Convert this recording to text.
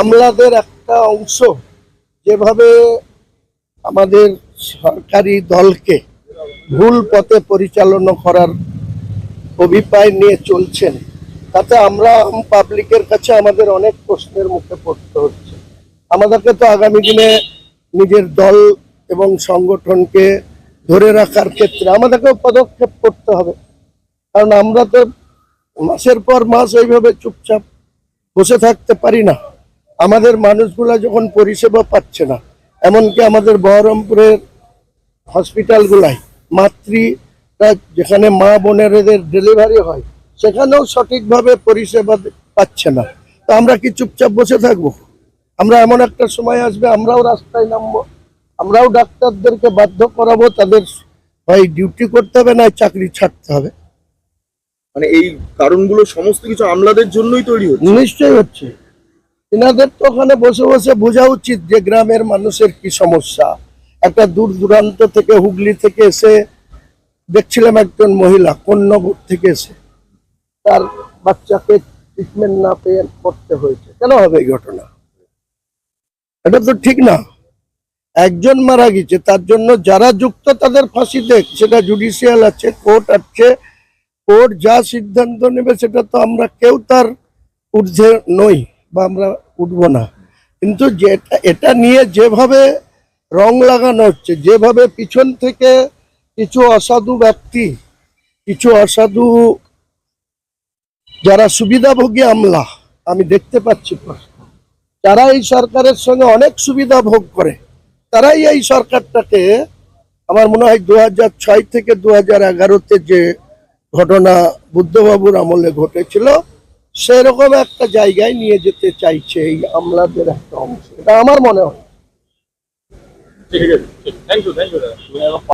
আমলাদের একটা অংশ যেভাবে আমাদের সরকারি দলকে ভুল পথে পরিচালনা করার অভিপ্রায় নিয়ে চলছেন, তাতে আমরা পাবলিকের কাছে আমাদের অনেক প্রশ্নের মুখে পড়তে হচ্ছে। আমাদেরকে তো আগামী দিনে নিজের দল এবং সংগঠনকে ধরে রাখার ক্ষেত্রে আমাদেরকেও পদক্ষেপ করতে হবে। কারণ আমরা তো মাসের পর মাস এইভাবে চুপচাপ বসে থাকতে পারি না। আমাদের মানুষগুলা যখন পরিষেবা পাচ্ছে না এমনকি আমাদের বহরমপুরের হসপিটালগুলাই মাতৃরা যেখানে মা বোনেরদের ডেলিভারি হয় সেখানেও সঠিকভাবে পরিষেবা পাচ্ছে না। তো আমরা কি চুপচাপ বসে থাকব? আমরা এমন একটা সময় আসবে আমরাও রাস্তায় নামবো আমরাও ডাক্তারদেরকে বাধ্য করাবো তাদের হয় ডিউটি করতে হবে না চাকরি ছাড়তে হবে। মানে এই কারণগুলো সমস্ত কিছু আমলাদের জন্যই তৈরি হচ্ছে? নিশ্চয়ই হচ্ছে। এনাদের তো ওখানে বসে বসে বোঝা উচিত যে গ্রামের মানুষের কি সমস্যা। একটা দূর দূরান্ত থেকে হুগলি থেকে এসে দেখছিলাম একজন মহিলা কন্যগর থেকে এসে। তার বাচ্চাকে ট্রিটমেন্ট না পেয়ে করতে হয়েছে। কেন হবে এই ঘটনা? এটা তো ঠিক না। একজন মারা গেছে, তার জন্য যারা যুক্ত তাদের ফাঁসি দেখ, সেটা জুডিশিয়াল আছে কোর্ট আছে। কোর্ট যা সিদ্ধান্ত নেবে, সেটা তো আমরা কেউ তার ঊর্ধ্বে নই। বা আমরা উঠব না। কিন্তু যেটা, এটা নিয়ে যেভাবে রং লাগানো হচ্ছে, যেভাবে পিছন থেকে কিছু অসাধু ব্যক্তি, কিছু অসাধু যারা সুবিধাভোগী আমলা, আমি দেখতে পাচ্ছি যারা এই সরকারের সঙ্গে অনেক সুবিধা ভোগ করে। তারাই এই সরকারটাকে আমার মনে হয় দু ছয় থেকে দু হাজার এগারোতে যে ঘটনা বুদ্ধবাবুর আমলে ঘটেছিল সেরকম একটা জায়গায় নিয়ে যেতে চাইছে এই আমলাদের একটা অংশ। এটা আমার মনে হয়। ঠিক আছে থ্যাংক ইউ থ্যাংক ইউ